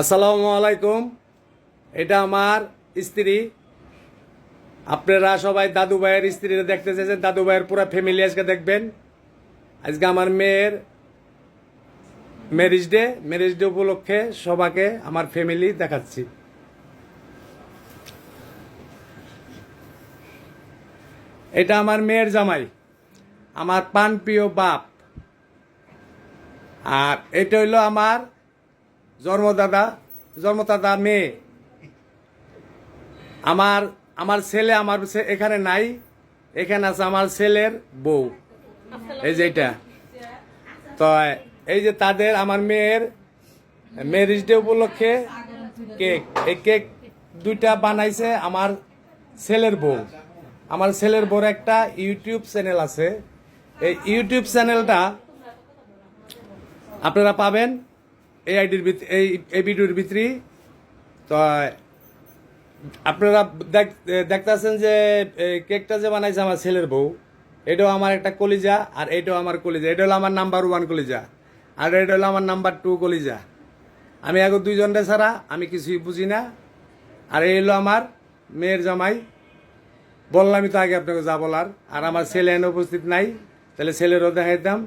আসসালামু আলাইকুম। এটা আমার স্ত্রী। আপনারা সবাই দাদু ভাইয়ের স্ত্রীরা দেখতে চাইছেন, দাদু ভাইয়ের পুরো ফ্যামিলি আজকে দেখবেন। আজকে আমার মেয়ের ম্যারেজ ডে ম্যারেজ ডে উপলক্ষে সবাকে আমার ফ্যামিলি দেখাচ্ছি। এটা আমার মেয়ের জামাই। আমার পান প্রিয় বাপ। আর এটা হইল আমার জন্মদাদা জন্মদাদা মেয়ে। আমার আমার ছেলে আমার এখানে নাই, এখানে আছে আমার ছেলের বউ। এই যে এটা। তো এই যে তাদের, আমার মেয়ের ম্যারেজ ডে উপলক্ষে কেক এই কেক দুইটা বানাইছে আমার ছেলের বউ। আমার ছেলের বউর একটা ইউটিউব চ্যানেল আছে। এই ইউটিউব চ্যানেলটা আপনারা পাবেন। এই আইডির এই এই ভিডিওর ভিতরে তো, আপনারা দেখ- দেখতাছেন যে কেকটা যে বানাইছে আমার ছেলের বউ, এটাও আমার একটা কলিজা আর এটাও আমার কলিজা। এটা হলো আমার নাম্বার ওয়ান কলিজা আর এটা হলো আমার নাম্বার টু কলিজা। আমি এখন দুইজনটা ছাড়া আমি কিছুই বুঝি না। আর এই হলো আমার মেয়ের জামাই। বললামই তো আগে আপনাকে যা বলার। আর আমার ছেলে এনে উপস্থিত নাই, তাহলে ছেলেরও দেখাইতাম।